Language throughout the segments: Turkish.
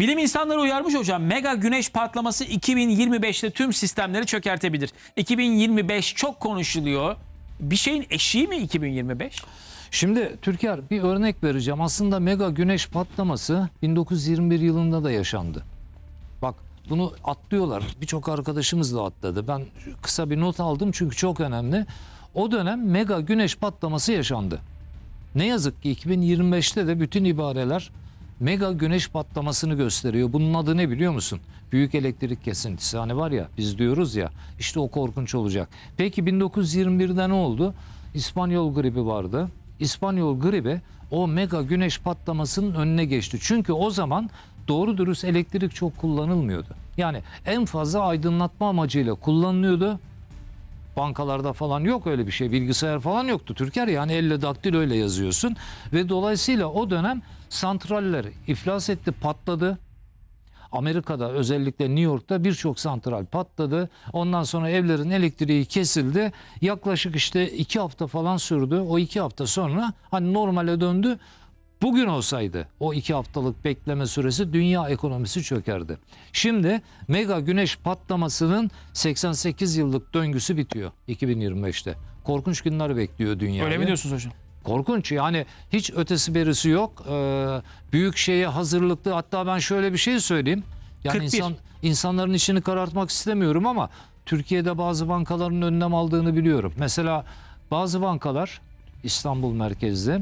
Bilim insanları uyarmış hocam. Mega güneş patlaması 2025'te tüm sistemleri çökertebilir. 2025 çok konuşuluyor. Bir şeyin eşiği mi 2025? Şimdi Türker bir örnek vereceğim. Aslında mega güneş patlaması 1921 yılında da yaşandı. Bak bunu atlıyorlar. Birçok arkadaşımız da atladı. Ben kısa bir not aldım çünkü çok önemli. O dönem mega güneş patlaması yaşandı. Ne yazık ki 2025'te de bütün ibareler mega güneş patlamasını gösteriyor. Bunun adı ne biliyor musun? Büyük elektrik kesintisi. Hani var ya biz diyoruz ya işte o korkunç olacak. Peki 1921'de ne oldu? İspanyol gribi vardı. İspanyol gribi o mega güneş patlamasının önüne geçti. Çünkü o zaman doğru dürüst elektrik çok kullanılmıyordu. Yani en fazla aydınlatma amacıyla kullanılıyordu. Bankalarda falan yok öyle bir şey. Bilgisayar falan yoktu. Türker yani elle daktilo öyle yazıyorsun. Ve dolayısıyla o dönem santraller iflas etti, patladı. Amerika'da özellikle New York'ta birçok santral patladı. Ondan sonra evlerin elektriği kesildi. Yaklaşık işte iki hafta falan sürdü. O iki hafta sonra hani normale döndü. Bugün olsaydı o iki haftalık bekleme süresi dünya ekonomisi çökerdi. Şimdi mega güneş patlamasının 88 yıllık döngüsü bitiyor 2025'te. Korkunç günler bekliyor dünyayı. Öyle mi diyorsunuz hocam? Korkunç yani hiç ötesi berisi yok. Ee, büyük şeye hazırlıklı hatta ben şöyle bir şey söyleyeyim. Yani 41. insan insanların işini karartmak istemiyorum ama Türkiye'de bazı bankaların önlem aldığını biliyorum. Mesela bazı bankalar İstanbul merkezli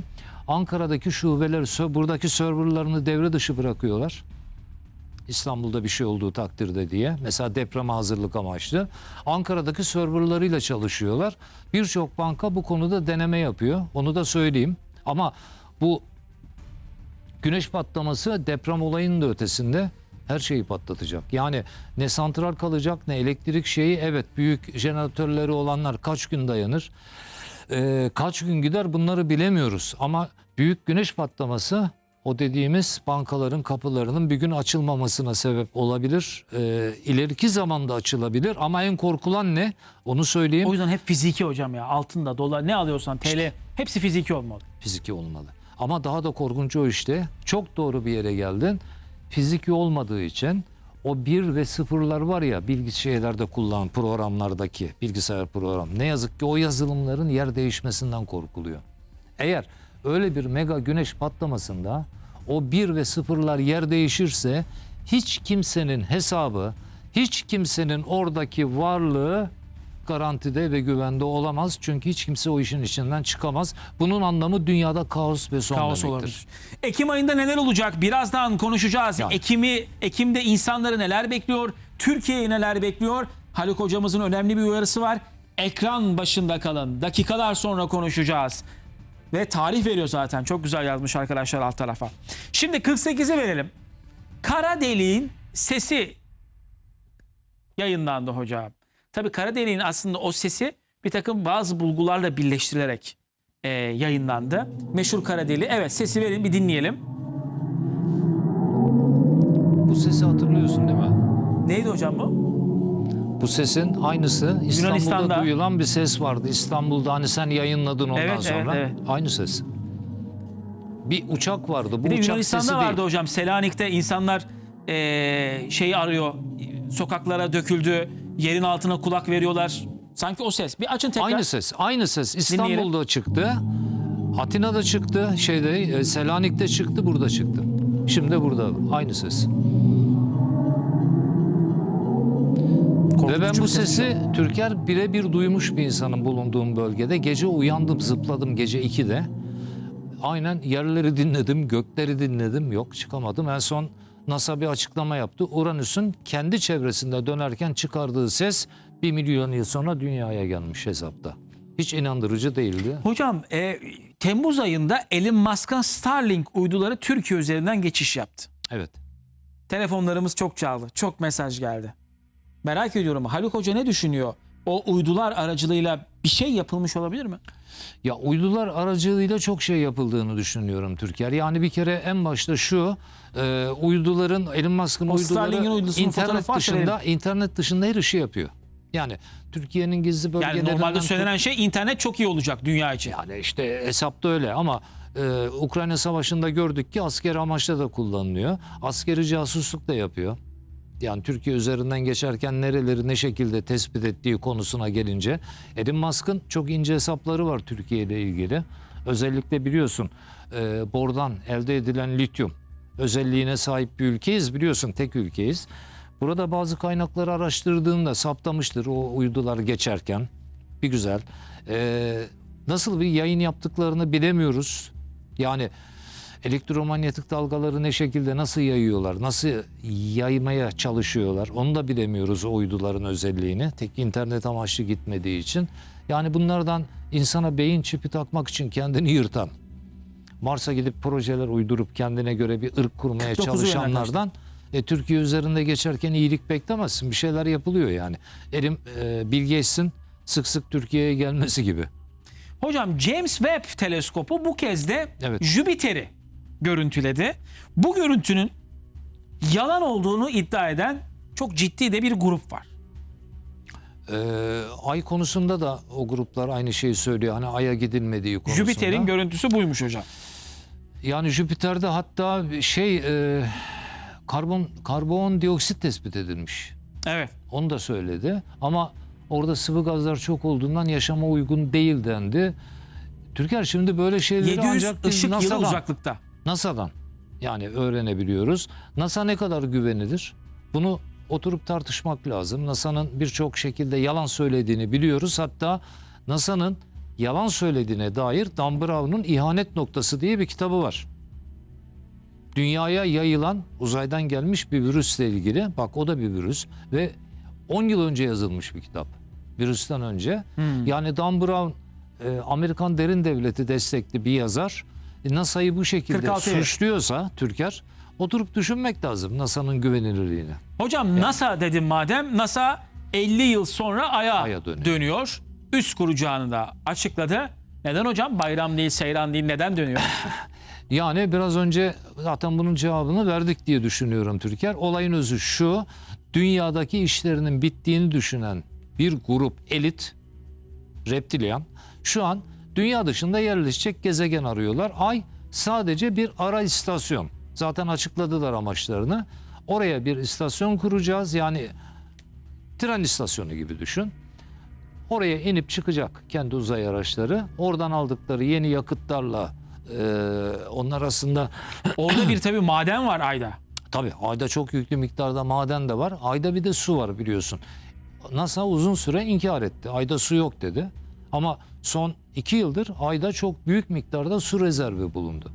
Ankara'daki şubeleri sö- buradaki serverlarını devre dışı bırakıyorlar. İstanbul'da bir şey olduğu takdirde diye. Mesela depreme hazırlık amaçlı. Ankara'daki serverlarıyla çalışıyorlar. Birçok banka bu konuda deneme yapıyor. Onu da söyleyeyim. Ama bu güneş patlaması deprem olayının da ötesinde her şeyi patlatacak. Yani ne santral kalacak ne elektrik şeyi evet büyük jeneratörleri olanlar kaç gün dayanır? Ee, kaç gün gider bunları bilemiyoruz. Ama büyük güneş patlaması o dediğimiz bankaların kapılarının bir gün açılmamasına sebep olabilir. Ee, ileriki zamanda açılabilir ama en korkulan ne? Onu söyleyeyim. O yüzden hep fiziki hocam ya. Altında, dolar ne alıyorsan TL hepsi fiziki olmalı. fiziki olmalı. Ama daha da korkunç o işte. Çok doğru bir yere geldin. Fiziki olmadığı için o bir ve sıfırlar var ya bilgi şeylerde kullanılan programlardaki bilgisayar program. Ne yazık ki o yazılımların yer değişmesinden korkuluyor. Eğer öyle bir mega güneş patlamasında o bir ve sıfırlar yer değişirse hiç kimsenin hesabı, hiç kimsenin oradaki varlığı garantide ve güvende olamaz. Çünkü hiç kimse o işin içinden çıkamaz. Bunun anlamı dünyada kaos ve son Kaos demektir. olabilir. Ekim ayında neler olacak? Birazdan konuşacağız. Yani. Ekim'i Ekim'de insanları neler bekliyor? Türkiye'yi neler bekliyor? Haluk hocamızın önemli bir uyarısı var. Ekran başında kalın. Dakikalar sonra konuşacağız. Ve tarih veriyor zaten. Çok güzel yazmış arkadaşlar alt tarafa. Şimdi 48'i verelim. Kara deliğin sesi yayınlandı hocam. Tabii kara deliğin aslında o sesi bir takım bazı bulgularla birleştirilerek e, yayınlandı. Meşhur kara deliği. Evet sesi verin bir dinleyelim. Bu sesi hatırlıyorsun değil mi? Neydi hocam bu? Bu sesin aynısı İstanbul'da duyulan bir ses vardı. İstanbul'da hani sen yayınladın ondan Evet, evet, sonra. evet. Aynı ses. Bir uçak vardı. Bu Bir de uçak Yunanistan'da sesi vardı değil. hocam. Selanik'te insanlar e, şeyi arıyor. Sokaklara döküldü. Yerin altına kulak veriyorlar. Sanki o ses. Bir açın tekrar. Aynı ses. Aynı ses. İstanbul'da çıktı. Atina'da çıktı. Şeyde e, Selanik'te çıktı, burada çıktı. Şimdi burada aynı ses. Ve ben Korkutucu bu sesi Türker birebir duymuş bir insanın bulunduğum bölgede. Gece uyandım, zıpladım gece 2'de. Aynen yerleri dinledim, gökleri dinledim. Yok çıkamadım. En son NASA bir açıklama yaptı. Uranüs'ün kendi çevresinde dönerken çıkardığı ses 1 milyon yıl sonra dünyaya gelmiş hesapta. Hiç inandırıcı değildi. Hocam e, Temmuz ayında Elon Musk'ın Starlink uyduları Türkiye üzerinden geçiş yaptı. Evet. Telefonlarımız çok çaldı. Çok mesaj geldi. Merak ediyorum Haluk Hoca ne düşünüyor? O uydular aracılığıyla bir şey yapılmış olabilir mi? Ya uydular aracılığıyla çok şey yapıldığını düşünüyorum Türker. Yani bir kere en başta şu e, uyduların Elon Musk'ın O Starlink'in uyduları uydusunun internet fotoğrafı dışında internet dışında her işi yapıyor. Yani Türkiye'nin gizli Yani bölgelerinden normalde söylenen şey internet çok iyi olacak dünya için. Yani işte hesapta öyle ama Ee, Ukrayna Savaşı'nda gördük ki askeri amaçla da kullanılıyor. Askeri casusluk da yapıyor. Yani Türkiye üzerinden geçerken nereleri ne şekilde tespit ettiği konusuna gelince Elon Musk'ın çok ince hesapları var Türkiye ile ilgili. Özellikle biliyorsun e, bordan elde edilen lityum özelliğine sahip bir ülkeyiz biliyorsun tek ülkeyiz. Burada bazı kaynakları araştırdığında saptamıştır o uydular geçerken. Bir güzel. Ee, nasıl bir yayın yaptıklarını bilemiyoruz. Yani elektromanyetik dalgaları ne şekilde nasıl yayıyorlar, nasıl yaymaya çalışıyorlar onu da bilemiyoruz o uyduların özelliğini. Tek internet amaçlı gitmediği için. Yani bunlardan insana beyin çipi takmak için kendini yırtan, Mars'a gidip projeler uydurup kendine göre bir ırk kurmaya 49'u çalışanlardan e, Türkiye üzerinde geçerken iyilik beklemezsin. Bir şeyler yapılıyor yani. Elim e, Bill Gates'in sık sık Türkiye'ye gelmesi gibi. Hocam James Webb teleskopu bu kez de Evet. Jüpiter'i görüntüledi. Bu görüntünün yalan olduğunu iddia eden çok ciddi de bir grup var. E, ay konusunda da o gruplar aynı şeyi söylüyor. Hani Ay'a gidilmediği konusunda. Jüpiter'in görüntüsü buymuş hocam. Yani Jüpiter'de hatta şey e, karbon karbon dioksit tespit edilmiş. Evet. Onu da söyledi. Ama orada sıvı gazlar çok olduğundan yaşama uygun değil dendi. Türker şimdi böyle şeyleri 700 ancak ışık yılı NASA'dan, uzaklıkta. NASA'dan yani öğrenebiliyoruz. NASA ne kadar güvenilir? Bunu oturup tartışmak lazım. NASA'nın birçok şekilde yalan söylediğini biliyoruz. Hatta NASA'nın yalan söylediğine dair Dan Brown'un İhanet Noktası diye bir kitabı var. Dünyaya yayılan uzaydan gelmiş bir virüsle ilgili. Bak o da bir virüs ve 10 yıl önce yazılmış bir kitap. Virüsten önce. Yani Dan Brown e, Amerikan derin devleti destekli bir yazar. E, NASA'yı bu şekilde 46 evet. suçluyorsa Türker oturup düşünmek lazım NASA'nın güvenilirliğini. Hocam NASA dedim madem. NASA 50 yıl sonra Ay'a, Ay'a dönüyor. dönüyor. Üst kuracağını da açıkladı. Neden hocam? Bayram değil, seyran değil. Neden dönüyor? Yani biraz önce zaten bunun cevabını verdik diye düşünüyorum Türker. Olayın özü şu. Dünyadaki işlerinin bittiğini düşünen bir grup elit reptilyan şu an dünya dışında yerleşecek gezegen arıyorlar. Ay sadece bir ara istasyon. Zaten açıkladılar amaçlarını. Oraya bir istasyon kuracağız. Yani tren istasyonu gibi düşün. Oraya inip çıkacak kendi uzay araçları. Oradan aldıkları yeni yakıtlarla e, onlar arasında Orada bir tabii maden var Ay'da. tabii ayda çok yüklü miktarda maden de var. Ayda bir de su var biliyorsun. NASA uzun süre inkar etti. Ayda su yok dedi. Ama son iki yıldır ayda çok büyük miktarda su rezervi bulundu.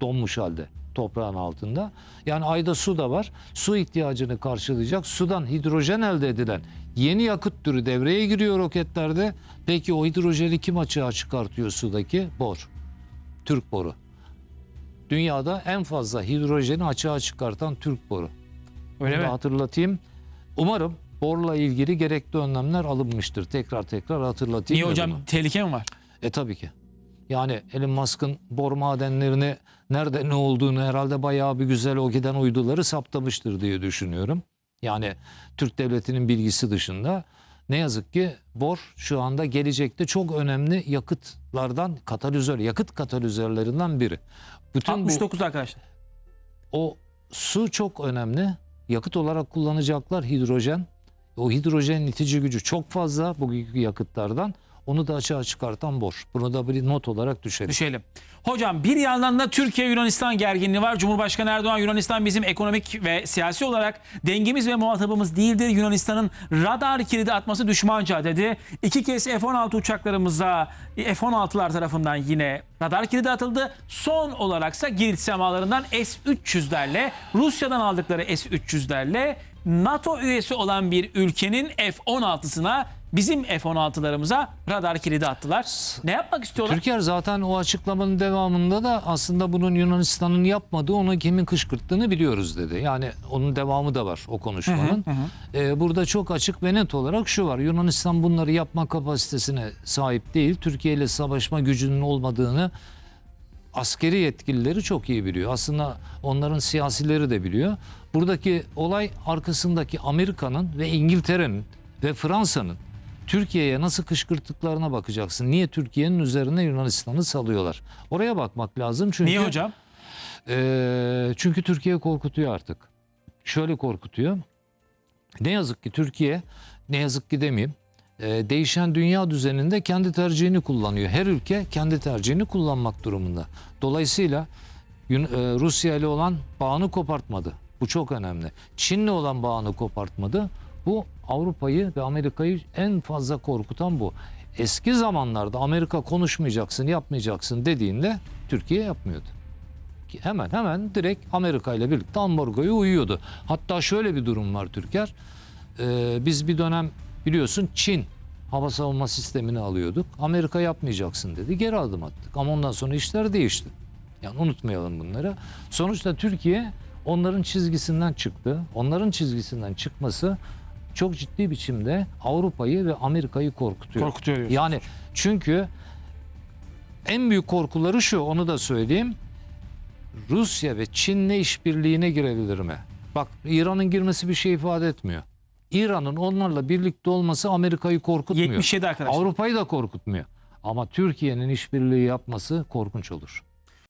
Donmuş halde toprağın altında. Yani ayda su da var. Su ihtiyacını karşılayacak. Sudan hidrojen elde edilen yeni yakıt türü devreye giriyor roketlerde. Peki o hidrojeni kim açığa çıkartıyor sudaki? Bor. Türk boru. Dünyada en fazla hidrojeni açığa çıkartan Türk boru. Öyle Bunu mi? hatırlatayım. Umarım borla ilgili gerekli önlemler alınmıştır. Tekrar tekrar hatırlatayım. Niye hocam? bunu. Tehlike mi var? E tabii ki. Yani Elon Musk'ın bor madenlerini nerede ne olduğunu herhalde bayağı bir güzel o giden uyduları saptamıştır diye düşünüyorum. Yani Türk devletinin bilgisi dışında ne yazık ki bor şu anda gelecekte çok önemli yakıtlardan katalizör, yakıt katalizörlerinden biri. Bütün bu 69 arkadaşlar. o su çok önemli. Yakıt olarak kullanacaklar hidrojen. O hidrojen itici gücü çok fazla bu yakıtlardan. Onu da açığa çıkartan bor. Bunu da bir not olarak düşelim. Düşelim. Hocam bir yandan da Türkiye-Yunanistan gerginliği var. Cumhurbaşkanı Erdoğan Yunanistan bizim ekonomik ve siyasi olarak dengemiz ve muhatabımız değildir. Yunanistan'ın radar kilidi atması düşmanca dedi. İki kez F-16 uçaklarımıza F-16'lar tarafından yine radar kilidi atıldı. Son olaraksa Girit semalarından S-300'lerle Rusya'dan aldıkları S-300'lerle NATO üyesi olan bir ülkenin F-16'sına bizim F-16'larımıza radar kilidi attılar. Ne yapmak istiyorlar? Türkiye zaten o açıklamanın devamında da aslında bunun Yunanistan'ın yapmadığı onu kimin kışkırttığını biliyoruz dedi. Yani onun devamı da var o konuşmanın. Ee, burada çok açık ve net olarak şu var. Yunanistan bunları yapma kapasitesine sahip değil. Türkiye ile savaşma gücünün olmadığını askeri yetkilileri çok iyi biliyor. Aslında onların siyasileri de biliyor. Buradaki olay arkasındaki Amerika'nın ve İngiltere'nin ve Fransa'nın Türkiye'ye nasıl kışkırttıklarına bakacaksın. Niye Türkiye'nin üzerine Yunanistan'ı salıyorlar? Oraya bakmak lazım çünkü Niye hocam? Eee, çünkü Türkiye korkutuyor artık. Şöyle korkutuyor. Ne yazık ki Türkiye, ne yazık ki demeyeyim, eee, değişen dünya düzeninde kendi tercihini kullanıyor. Her ülke kendi tercihini kullanmak durumunda. Dolayısıyla eee, Rusya ile olan bağını kopartmadı. Bu çok önemli. Çin'le olan bağını kopartmadı. Bu Avrupa'yı ve Amerika'yı en fazla korkutan bu. Eski zamanlarda Amerika konuşmayacaksın, yapmayacaksın dediğinde Türkiye yapmıyordu hemen hemen direkt Amerika ile birlikte ambargoya uyuyordu. Hatta şöyle bir durum var Türker. Ee, biz bir dönem biliyorsun Çin hava savunma sistemini alıyorduk. Amerika yapmayacaksın dedi. Geri adım attık. Ama ondan sonra işler değişti. Yani unutmayalım bunları. Sonuçta Türkiye onların çizgisinden çıktı. Onların çizgisinden çıkması çok ciddi biçimde Avrupa'yı ve Amerika'yı korkutuyor. Korkutuyor. Yani çünkü en büyük korkuları şu onu da söyleyeyim. Rusya ve Çin'le işbirliğine girebilir mi? Bak İran'ın girmesi bir şey ifade etmiyor. İran'ın onlarla birlikte olması Amerika'yı korkutmuyor. 77 arkadaşlar. Avrupa'yı da korkutmuyor. Ama Türkiye'nin işbirliği yapması korkunç olur.